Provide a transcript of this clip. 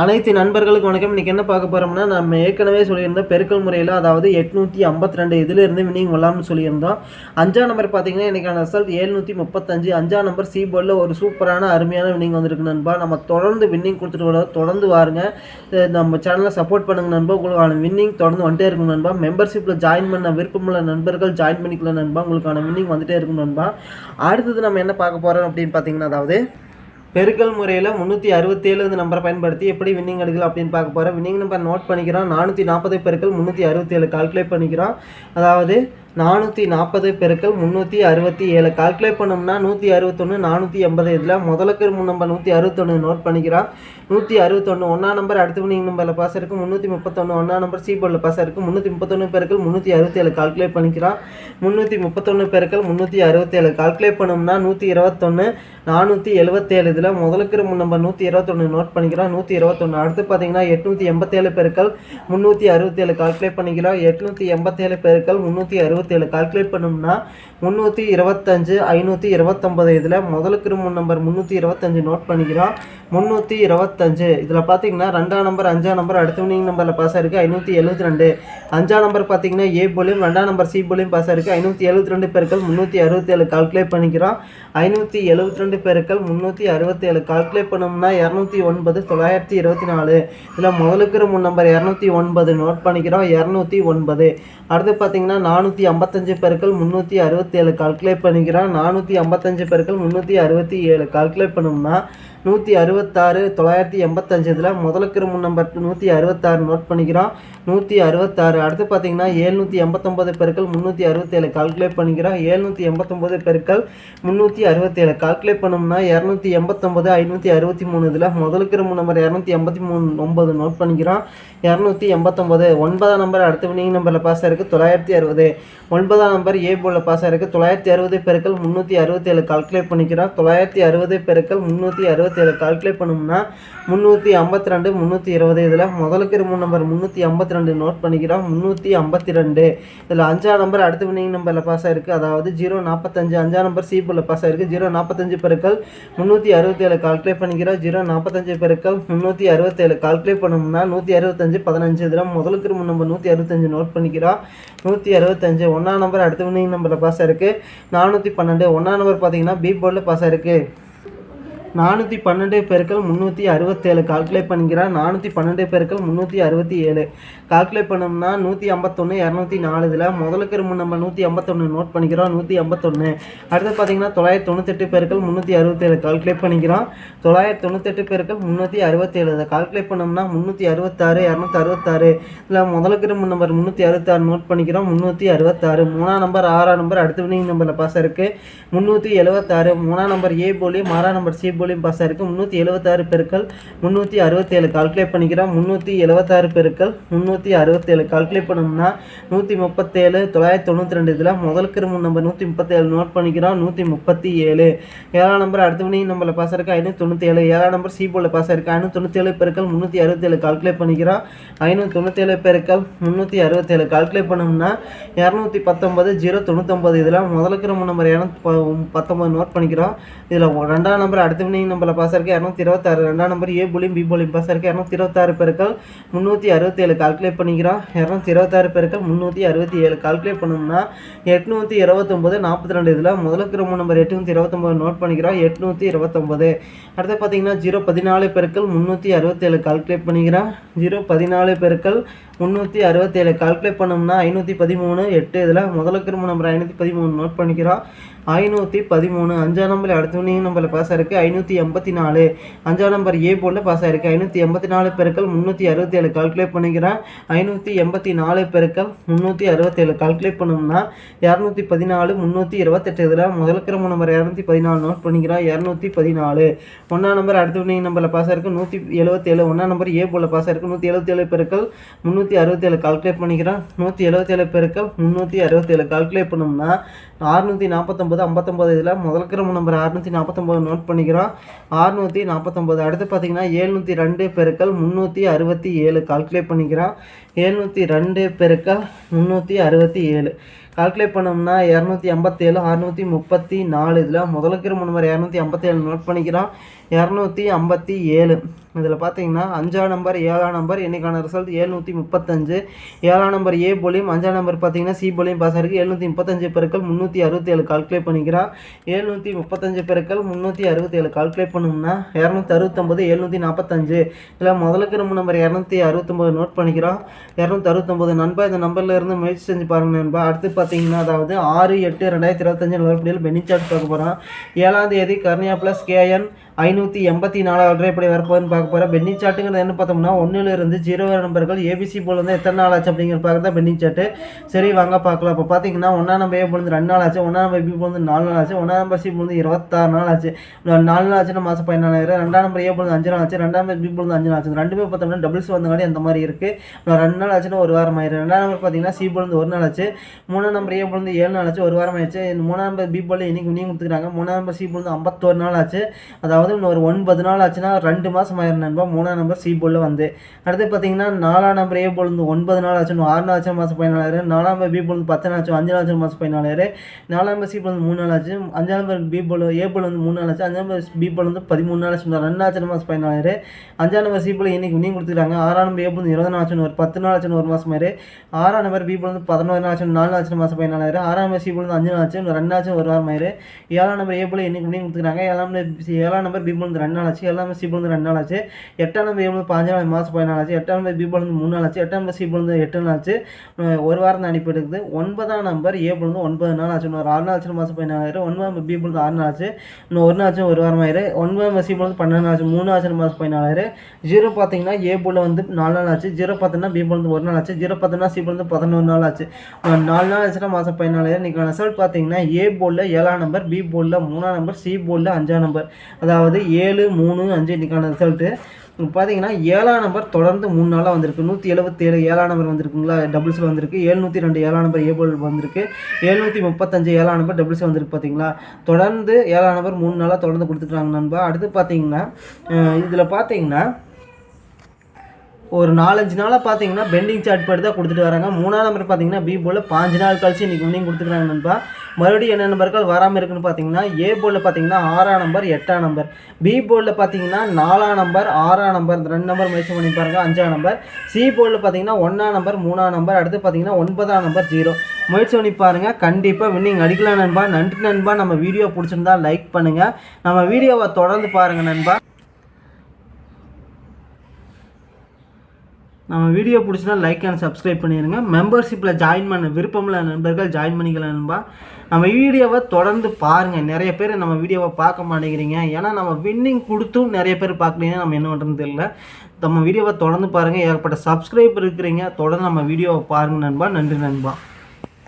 அனைத்து நண்பர்களுக்கு வணக்கம். இன்றைக்கி என்ன பார்க்க போகிறோம்னா நம்ம ஏற்கனவே சொல்லியிருந்தோம் பெருக்கல் முறையில் அதாவது எட்நூற்றி ஐம்பத்தி ரெண்டு இதிலிருந்து வினிங் வரலாம்னு சொல்லியிருந்தோம். அஞ்சாம் நம்பர் பார்த்தீங்கன்னா இன்றைக்கான ரிசல்ட் ஏழ்நூற்றி முப்பத்தஞ்சு. அஞ்சாம் நம்பர் சி போர்டில் ஒரு சூப்பரான அருமையான வின்னிங் வந்திருக்கு நண்பா. நம்ம தொடர்ந்து வின்னிங் கொடுத்துட்டு வரோம் தொடர்ந்து வாருங்க. நம்ம சேனலை சப்போர்ட் பண்ணுங்க நண்பா. உங்களுக்கான வின்னிங் தொடர்ந்து வந்துட்டே இருக்கும் நண்பா. மெம்பர்ஷிப்பில் ஜாயின் பண்ண விருப்பமுள்ள நண்பர்கள் ஜாயின் பண்ணிக்கலாம் நண்பா. உங்களுக்கான வின்னிங் வந்துட்டே இருக்கும் நண்பா. அடுத்தது நம்ம என்ன பார்க்க போகிறோம் அப்படின்னு பார்த்தீங்கன்னா அதாவது பெருக்கல் முறையில் முந்நூற்றி அறுபத்தேழு இந்த நம்பரை பயன்படுத்தி எப்படி வின்னிங் எடுக்கலாம் அப்படின்னு பார்க்க போகிறோம் வின்னிங் நம்பர் நோட் பண்ணிக்கிறோம். நானூற்றி நாற்பது பெருக்கள் முந்நூற்றி அறுபத்தேழு கால்குலேட் பண்ணிக்கிறோம். அதாவது நானூற்றி நாற்பது பெருக்கள் முந்நூற்றி அறுபத்தி ஏழு. கால்குலேட் பண்ணோம்னா நூற்றி அறுபத்தொன்று நானூற்றி எண்பது. இதில் முதலுக்கு முன் நம்பர் நூற்றி அறுபத்தொன்று நோட் பண்ணிக்கிறோம் நூற்றி அறுபத்தொன்று ஒன்றா நம்பர் அடுத்த மணி நம்பரில் பாஸ் இருக்குது முந்நூற்றி முப்பத்தொன்று ஒன்றா நம்பர் சி போர்டில் பாஸ் இருக்குது முந்நூற்றி முப்பத்தொன்று பெருக்கள் முந்நூற்றி அறுபத்தேழு. கால்குலேட் பண்ணிக்கிறோம் முந்நூற்றி முப்பத்தொன்று பெருக்கள் முந்நூற்றி அறுபத்தேழு. கால்குலேட் பண்ணோம்னா நூற்றி இருபத்தொன்று நானூற்றி எழுபத்தேழு. இதில் முதலுக்கு முன் நம்பர் நூற்றி இருபத்தொன்று நோட் பண்ணிக்கிறோம் நூற்றி இருபத்தொன்று அடுத்து பார்த்தீங்கன்னா எட்நூற்றி எண்பத்தேழு பெருக்கள் முந்நூற்றி அறுபத்தேழு. கால்குலேட் பண்ணிக்கிறோம் எட்நூற்றி எண்பத்தேழு பெருக்கள் முந்நூற்றி அறுபத்தேழு கால்குலேட் பண்ணோம்னா முந்நூற்றி இருபத்தஞ்சு ஐநூற்றி இருபத்தொம்பது இதில் முதலுக்கு மூணு நம்பர் முந்நூற்றி இருபத்தஞ்சு நோட் பண்ணிக்கிறோம். முந்நூற்றி இருபத்தஞ்சு. இதில் பார்த்தீங்கன்னா ரெண்டாம் நம்பர் அஞ்சாம் நம்பர் அடுத்த வினிங் நம்பரில் பாஸ் ஆயிருக்கு ஐநூற்றி எழுபத்தி ரெண்டு. அஞ்சாம் நம்பர் பார்த்தீங்கன்னா ஏ போலியும் ரெண்டாம் நம்பர் சி போலியும் பாஸ் ஆயிருக்கு ஐநூற்றி எழுபத்தி ரெண்டு பேருக்கள் முந்நூற்றி அறுபத்தேழு கால்குலேட் பண்ணிக்கிறோம். ஐநூற்றி எழுபத்தி ரெண்டு பேருக்கள் முந்நூற்றி அறுபத்தேழு கால்குலேட் பண்ணோம்னா இரநூத்தி ஒன்பது தொள்ளாயிரத்தி இருபத்தி நாலு. இதில் முதலுக்கு முன் நம்பர் இரநூத்தி ஒன்பது நோட் பண்ணிக்கிறோம் இரநூத்தி ஒன்பது. அடுத்து பார்த்தீங்கன்னா நானூற்றி ஐம்பத்தஞ்சு பெருக்கள் முந்நூற்றி அறுபத்தேழு கால்குலேட் பண்ணிக்கிறோம் நானூற்றி ஐம்பத்தஞ்சு பெருக்கள் முந்நூற்றி அறுபத்தி ஏழு கால்குலேட் பண்ணோம்னா நூற்றி அறுபத்தாறு தொள்ளாயிரத்தி எண்பத்தஞ்சு இதில் முதலுக்கு முன் நம்பர் நூற்றி அறுபத்தாறு நோட் பண்ணிக்கிறோம். நூற்றி அறுபத்தாறு அடுத்து பார்த்தீங்கன்னா ஏழ்நூற்றி எண்பத்தொம்பது பெருக்கள் முந்நூற்றி அறுபத்தேழு கால்குலேட் பண்ணிக்கிறோம். ஏழ்நூற்றி எண்பத்தொம்பது பெருக்கள் முந்நூற்றி அறுபத்தேழு கால்குலேட் பண்ணோம்னா இரநூத்தி எண்பத்தொம்பது ஐநூற்றி அறுபத்தி மூணு இதில் முதலுக்கு முன் நம்பர் இரநூத்தி எண்பத்தி மூணு ஒம்பது நோட் பண்ணிக்கிறோம். இரநூத்தி எண்பத்தொம்பது ஒன்பதாம் நம்பர் அடுத்த வினிங் நம்பரில் பாஸ் இருக்குது தொள்ளாயிரத்தி அறுபது. ஒன்பதாம் நம்பர் ஏ போல பாஸ் இருக்குது தொள்ளாயிரத்தி அறுபது பெருக்கள் முந்நூற்றி அறுபத்தேழு கால்குலேட் பண்ணிக்கிறோம். தொள்ளாயிரத்தி அறுபது பெருக்கள் முந்நூற்றி அறுபத்தேழு கால்குலேட் பண்ணோம்னா முந்நூற்றி ஐம்பத்தி ரெண்டு முந்நூற்றி இருபது. இதில் முதலுக்கு மூணு நம்பர் முந்நூற்றி ஐம்பத்தி ரெண்டு நோட் பண்ணிக்கிறோம். முந்நூற்றி ஐம்பத்தி ரெண்டு இதில் அஞ்சாம் நம்பர் அடுத்த வினிங் நம்பரில் பாஸ் ஆயிருக்கு. அதாவது ஜீரோ நாற்பத்தஞ்சு அஞ்சாம் நம்பர் சீப்பில் பாஸ் ஆயிருக்கு. ஜீரோ நாற்பத்தஞ்சு பெருக்கள் முந்நூற்றி அறுபத்தேழு கால்குலேட் பண்ணிக்கிறோம். ஜீரோ நாற்பத்தஞ்சு பெருக்கள் முந்நூற்றி அறுபத்தேழு கால்குலேட் பண்ணோம்னா நூற்றி அறுபத்தஞ்சு பதினஞ்சு. இதில் முதலுக்கு மூணு நம்பர் நூற்றி அறுபத்தஞ்சு நோட் பண்ணிக்கிறோம். நூற்றி அறுபத்தஞ்சு. ஒன்றாம் நம்பர் அடுத்த வினிங் நம்பரில் பாஸ் ஆயிருக்கு. நானூற்றி பன்னெண்டு. ஒன்றாம் நம்பர் பார்த்தீங்கன்னா பி போர்டில் பாஸ் ஆயிருக்கு. நானூற்றி பன்னெண்டு பெருக்கள் முந்நூற்றி அறுபத்தேழு. கால்குலேட் பண்ணிக்கிறார். நானூற்றி பன்னெண்டு பெருக்கள் முந்நூற்றி அறுபத்தி ஏழு. கால்குலேட் பண்ணோம்னா நூற்றி ஐம்பத்தொன்று இரநூத்தி நாலு. இதில் முதலுக்கு ரொம்ப நம்ம நூற்றி ஐம்பத்தொன்று நோட் பண்ணிக்கிறோம். நூற்றி ஐம்பத்தொன்று அடுத்து பார்த்தீங்கன்னா தொள்ளாயிரத்தி தொண்ணூத்தெட்டு பெருக்கள் முந்நூற்றி அறுபத்தேழு. கால்குலேட் பண்ணிக்கிறோம். தொள்ளாயிரத்தி தொண்ணூத்தெட்டு பெருக்கள் முந்நூற்றி அறுபத்தேழு. இதை கால்குலேட் பண்ணோம்னா முந்நூற்றி அறுபத்தாறு இரநூத்தி அறுபத்தாறு. இதில் முதலுக்கு ரொம்ப நம்பர் முந்நூற்றி அறுபத்தாறு நோட் பண்ணிக்கிறோம். முந்நூற்றி அறுபத்தாறு. மூணாம் நம்பர் ஆறாம் நம்பர் அடுத்த வினிங் நம்பரில் பாஸ் இருக்குது முந்நூற்றி எழுபத்தாறு மூணாம் நம்பர் ஏ போலி மாறா நம்பர் சி போலியும் பாஸ் ஆயிருக்கு முந்நூற்றி எழுபத்தாறு பெருக்கள் முந்நூற்றி அறுபத்தேழு கால்குலேட் பண்ணிக்கிறோம். முந்நூற்றி எழுபத்தாறு பெருக்கள் முந்நூற்றி அறுபத்தேழு கால்குலேட் பண்ணோம்னா நூற்றி முப்பத்தேழு தொள்ளாயிரத்தி தொண்ணூற்றி ரெண்டு இதில் முதலுக்கு மூணு நம்பர் நூற்றி முப்பத்தேழு நோட் பண்ணிக்கிறோம். நூற்றி முப்பத்தி ஏழு ஏழாம் நம்பர் அடுத்த மணி நம்பரில் பாஸ் ஆயிருக்கு ஐநூற்றி தொண்ணூற்றி ஏழு ஏழாம் நம்பர் சி பாஸ் ஆயிருக்கு ஐநூற்றி தொண்ணூற்றி ஏழு பெருக்கள் முந்நூற்றி அறுபத்தேழு கால்குலேட் பண்ணிக்கிறோம். ஐநூற்றி தொண்ணூற்றேழு பெருக்கள் முந்நூற்றி அறுபத்தேழு கால்குலேட் பண்ணோம்னா இரநூத்தி பத்தொம்பது ஜீரோ தொண்ணூத்தொம்பது இதில் முதலுக்கு மூணு நம்பர் இரநூத்தி பத்தொம்பது நோட் பண்ணிக்கிறோம். இதில் ரெண்டாம் நம்பர் அடுத்த வினிங் நம்பரில் பாஸ் ஆயிருக்கு இரநூத்தி இருபத்தாறு ரெண்டாம் நம்பர் ஏ புலியும் பி புலியும் பாஸ் ஆயிருக்கு இரநூத்தி இருபத்தாறு பெருக்கள் முந்நூற்றி அறுபத்தேழு கால்குலேட் பண்ணிக்கிறோம். இரநூத்தி இருபத்தாறு பெருக்கள் முந்நூற்றி அறுபத்தி ஏழு கால்குலேட் பண்ணோம்னா எட்நூற்றி இருபத்தொம்போது நாற்பத்தி ரெண்டு இதில் முதல கிரம நம்பர் எட்நூற்றி இருபத்தொம்போது நோட் பண்ணிக்கிறோம். எட்நூற்றி இருபத்தொம்போது. அடுத்து பார்த்தீங்கன்னா ஜீரோ பதினாலு பெருக்கள் முந்நூற்றி அறுபத்தேழு கால்குலேட் பண்ணிக்கிறோம். ஜீரோ பதினாலு பெருக்கள் முந்நூற்றி அறுபத்தேழு கால்குலேட் பண்ணோம்னா ஐநூற்றி பதிமூணு எட்டு இதில் முதல மூணு நம்பர் ஐநூற்றி பதிமூணு நோட் பண்ணிக்கிறோம். ஐநூற்றி பதிமூணு அஞ்சாம் நம்பர் அடுத்த வினிங் நம்பரில் பாஸ் ஆயிருக்கு. ஐநூற்றி எண்பத்தி நாலு அஞ்சாம் நம்பர் ஏ போர்டில் பாஸ் ஆயிருக்கு. ஐநூற்றி எண்பத்தி நாலு பெருக்கள் முந்நூற்றி அறுபத்தேழு கால்குலேட் பண்ணிக்கிறேன். ஐநூற்றி எண்பத்தி நாலு பெருக்கள் முந்நூற்றி அறுபத்தேழு கால்குலேட் பண்ணோம்னா இரநூத்தி பதினாலு முந்நூற்றி இருபத்தெட்டு இதில் முதலுக்கு மூணு நம்பர் இரநூத்தி பதினாலு நோட் பண்ணிக்கிறோம். இரநூத்தி பதினாலு. ஒன்றாம் நம்பர் அடுத்த வினிங் நம்பரில் பாஸ் ஆயிருக்கு. நூற்றி எழுபத்தேழு ஒன்றாம் நம்பர் ஏ போர்டில் பாஸ் ஆயிருக்கு. நூற்றி எழுபத்தேழு பெருக்கள் முந்நூற்றி அறுபத்தேழு கால்குலேட் பண்ணிக்கிறோம் நூற்றி எழுபத்தேழு பெருக்கள் முந்நூற்றி அறுபத்தேழு கால்குலேட் பண்ணோம்னா ஆறுநூற்றி நாற்பத்தொம்பது ஐம்பத்தொம்பது இதில் முதல்கிற நம்பர் ஆறுநூற்றி நாற்பத்தொம்பது நோட் பண்ணிக்கிறோம். ஆறுநூற்றி நாற்பத்தொம்பது அடுத்து பார்த்தீங்கன்னா ஏழ்நூற்றி ரெண்டு பெருக்கள் முந்நூற்றி அறுபத்தி ஏழு கால்குலேட் பண்ணிக்கிறோம். எழுநூற்றி ரெண்டு பெருக்கள் முந்நூற்றி அறுபத்தி ஏழு. கால்குலேட் பண்ணோம்னா இரநூத்தி ஐம்பத்தேழு அறுநூற்றி முப்பத்தி நாலு. இதில் முதலுக்கிற முன்னர் இரநூத்தி ஐம்பத்தேழு நோட் பண்ணிக்கிறோம். இரநூத்தி ஐம்பத்தி ஏழு. இதில் பார்த்தீங்கன்னா அஞ்சாம் நம்பர் ஏழாம் நம்பர் இன்றைக்கான ரிசல்ட் ஏழ்நூற்றி முப்பத்தஞ்சு. ஏழாம் நம்பர் ஏ போலியும் அஞ்சாம் நம்பர் பார்த்தீங்கன்னா சி போலியும் பாஸ் ஆகிருக்கு எழுநூற்றி முப்பத்தஞ்சு பெருக்கள் முந்நூற்றி அறுபத்தேழு. கால்குலேட் பண்ணிக்கிறான் ஏழ்நூற்றி முப்பத்தஞ்சு பெருக்கள் முந்நூற்றி அறுபத்தேழு. கால்குலேட் பண்ணோம்னா இரநூத்தி அறுபத்தொம்பது எழுநூற்றி நாற்பத்தஞ்சு இதில் முதலுக்கு ரொம்ப நம்பர் இரநூத்தி அறுபத்தொம்பது நோட் பண்ணிக்கிறோம். இரநூத்தி அறுபத்தொம்பது நண்பா இந்த நம்பரில் இருந்து முயற்சி செஞ்சு பாருங்க நண்பா. அடுத்து பார்த்தீங்கன்னா அதாவது ஆறு எட்டு ரெண்டாயிரத்தி இருபத்தஞ்சு நிலவரப்படியில் பெனிச்சார்ட் பார்க்க போகிறோம் ஏழாம் தேதி கர்னியா ப்ளஸ் கேஎன் ஐநூற்றி எண்பத்தி நாலாவது எப்படி வரப்போகுதுன்னு பார்க்க போகிறேன் பெண்டிங் சாட்டுங்கிறது என்ன பார்த்தோம்னா ஒன்றுலேருந்து ஜீரோ நம்பர்கள் ஏபிசி போல் வந்து எத்தனை நாள் ஆச்சு அப்படிங்கிற பார்க்குறதா பெண்டிங் சாட்டு சரி வாங்க பார்க்கலாம். இப்போ பார்த்தீங்கன்னா ஒன்றா நம்பர் ஏ போல் ரெண்டு நாள் ஆச்சு ஒன்றா நம்பர் பி போல் நாலு நாள் ஆச்சு ஒன்றா நம்பர் சி போல் இருபத்தாறு நாள் ஆச்சு. நாலு நாள் ஆச்சுன்னா மாதம் பதினாலாயிரம் ரெண்டாம் நம்பர் ஏ போல் அஞ்சு நாள் ஆச்சு ரெண்டாம் நம்பர் பி போல் அஞ்சு நாள் ஆச்சு. ரெண்டுமே பார்த்தோம்னா டபுள்ஸ் வந்தங்காடி அந்த மாதிரி இருக்குது ரெண்டு நாள் ஆச்சுன்னா ஒரு வாரம் ஆயிரம். ரெண்டாம் நம்பர் பார்த்தீங்கன்னா சி போல் ஒரு நாள் ஆச்சு. மூணாம் நம்பர் ஏ போல் ஏழு நாள் ஆச்சு ஒரு வாரம் ஆயிடுச்சு. மூணாம் நம்பர் பி போல் இன்னைக்கு இன்னைக்கு கொடுத்துருக்காங்க. மூணாம் நம்பர் சி போல் ஐம்பத்தோரு நாள் ஆச்சு. அதாவது இன்னும் ஒரு ஒன்பது நாள் ஆச்சுன்னா ரெண்டு மாதம் ஆயிரம் நண்பா மூணாம் நம்பர் சி போலில் வந்து அடுத்து பார்த்தீங்கன்னா நாலாம் நம்பர் ஏ போல் வந்து ஒன்பது நாள் ஆச்சு ஆறு நாள் ஆச்சு மாதம் பதினாலாயிரம் நாலாம் நம்பர் பி போல் வந்து பத்து நாள் ஆச்சு அஞ்சு நாள் ஆச்சு மாதம் பதினாலாயிரம் நாலாம் நம்பர் சி போல் வந்து மூணு நாள் ஆச்சு அஞ்சாம் நம்பர் பி போல் ஏ போல் வந்து மூணு நாள் ஆச்சு அஞ்சாம் நம்பர் பி போல் வந்து பதிமூணு நாள் ஆச்சு ரெண்டு ஆச்சு மாதம் பதினாலாயிரம் அஞ்சாம் நம்பர் சி போல் இன்னைக்கு இன்னும் கொடுத்துருக்காங்க ஆறாம் நம்பர் ஏ போல் இருபது நாள் ஆச்சு ஒரு பத்து நாள் ஆச்சு ஒரு மாதம் மாதிரி ஆறாம் நம்பர் பி போல் வந்து பதினோரு நாள் ஆச்சு நாலு நாள் ஆச்சு மாதம் பதினாலாயிரம் ஆறாம் நம்பர் சி போல் வந்து அஞ்சு நாள் ஆச்சு ரெண்டு ஆச்சு ஒரு வாரம் ஆயிரு ஏழாம் நம்பர் ஏ போல் இன்னைக்கு இன்னும் கொடுத்துருக்காங்க ஏழாம் நம்பர் ஏழாம் நம்பர் பி போல் வந்து ரெண்டு நாள் ஆச்சு எல்லாமே நம்பர் சி வந்து ரெண்டு நாள் ஆச்சு எட்டாம் நம்பர் ஏழு பாஞ்சு நாள் மாதம் பதினாலு ஆச்சு எட்டாம் நம்பர் பி வந்து மூணு நாள் ஆச்சு எட்டாம் நம்பர் சி வந்து எட்டு நாள் ஆச்சு ஒரு வாரம் தான் அனுப்பி எடுக்குது ஒன்பதாம் நம்பர் ஏ வந்து ஒன்பது நாள் ஆச்சு இன்னொரு ஆறு நாள் ஆச்சு மாதம் பதினாலாயிரம் ஒன்பதாம் நம்பர் பி வந்து ஆறு நாள் ஆச்சு இன்னும் ஒரு நாள் ஆச்சு ஒரு வாரம் ஆயிரு ஒன்பதாம் நம்பர் சி வந்து பன்னெண்டு நாள் ஆச்சு மூணு ஆச்சு மாதம் பதினாலாயிரம் ஜீரோ பார்த்தீங்கன்னா ஏ வந்து நாலு நாள் ஆச்சு ஜீரோ பார்த்தீங்கன்னா பி வந்து ஒரு நாள் ஆச்சு ஜீரோ பார்த்தீங்கன்னா சி வந்து பதினொரு நாள் ஆச்சு நாலு நாள் ஆச்சுன்னா மாதம் பதினாலாயிரம் இன்றைக்கி ரிசல்ட் பார்த்தீங்கன்னா ஏ போலில் ஏழாம் நம்பர் பி போலில் மூணாம் நம்பர் சி போலில் அஞ்சாம் நம்பர் அதாவது ஏழு மூணு அஞ்சு இன்றைக்கான ரிசல்ட்டு பார்த்தீங்கன்னா ஏழாம் நம்பர் தொடர்ந்து மூணு நாளாக வந்திருக்கு. நூற்றி எழுபத்தேழு ஏழாம் நம்பர் வந்திருக்குங்களா? டபுள்ஸில் வந்திருக்கு. ஏழ்நூற்றி ரெண்டு ஏழாம் நம்பர் ஏபோல் வந்திருக்கு. ஏழ்நூற்றி முப்பத்தஞ்சு ஏழாம் நம்பர் டபுள்ஸ் வந்திருக்கு பார்த்தீங்களா தொடர்ந்து ஏழாம் நம்பர் மூணு நாளாக தொடர்ந்து கொடுத்துட்றாங்க நண்பா. அடுத்து பார்த்தீங்கன்னா இதில் பார்த்தீங்கன்னா ஒரு நாலஞ்சு நாளாக பார்த்தீங்கன்னா பெண்டிங் சார்ட் படி தான் கொடுத்துட்டு வராங்க. மூணாம் நம்பர் பார்த்தீங்கன்னா பி போல் பாஞ்சு நாள் கழிச்சு இன்றைக்கி இன்னும் கொடுத்துக்கிறாங்க நண்பா. மறுபடியும் என்ன நம்பர்கள் வராமல் இருக்குன்னு பார்த்தீங்கன்னா ஏ போர்டில் பார்த்தீங்கன்னா ஆறாம் நம்பர் எட்டாம் நம்பர் பி போர்டில் பார்த்தீங்கன்னா நாலாம் நம்பர் ஆறாம் நம்பர் இந்த ரெண்டு நம்பர் முயற்சி பண்ணி பாருங்க அஞ்சாம் நம்பர் சி போர்டில் பார்த்தீங்கன்னா ஒன்றாம் நம்பர் மூணாம் நம்பர் அடுத்து பார்த்தீங்கன்னா ஒன்பதாம் நம்பர் ஜீரோ முயற்சி பண்ணி பாருங்கள் கண்டிப்பாக வின்னிங் அடிக்கலாம் நண்பா. நன்றி நண்பா. நம்ம வீடியோ பிடிச்சிருந்தா லைக் பண்ணுங்கள் நம்ம வீடியோவை தொடர்ந்து பாருங்கள் நண்பா. நம்ம வீடியோ பிடிச்சினா லைக் அண்ட் சப்ஸ்கிரைப் பண்ணிடுங்க மெம்பர்ஷிப்பில் ஜாயின் பண்ண விருப்பமுள்ள நண்பர்கள் ஜாயின் பண்ணிக்கலாம் நண்பா. நம்ம வீடியோவை தொடர்ந்து பாருங்கள் நிறைய பேர் நம்ம வீடியோவை பார்க்க மாட்டேங்கிறீங்க. ஏன்னா நம்ம வின்னிங் கொடுத்தும் நிறைய பேர் பார்க்கலீங்கன்னா நம்ம என்ன பண்ணுறது தெரியல. நம்ம வீடியோவை தொடர்ந்து பாருங்கள் ஏகப்பட்ட சப்ஸ்கிரைப் இருக்கிறீங்க. தொடர்ந்து நம்ம வீடியோவை பாருங்கள் நண்பா. நன்றி நண்பா.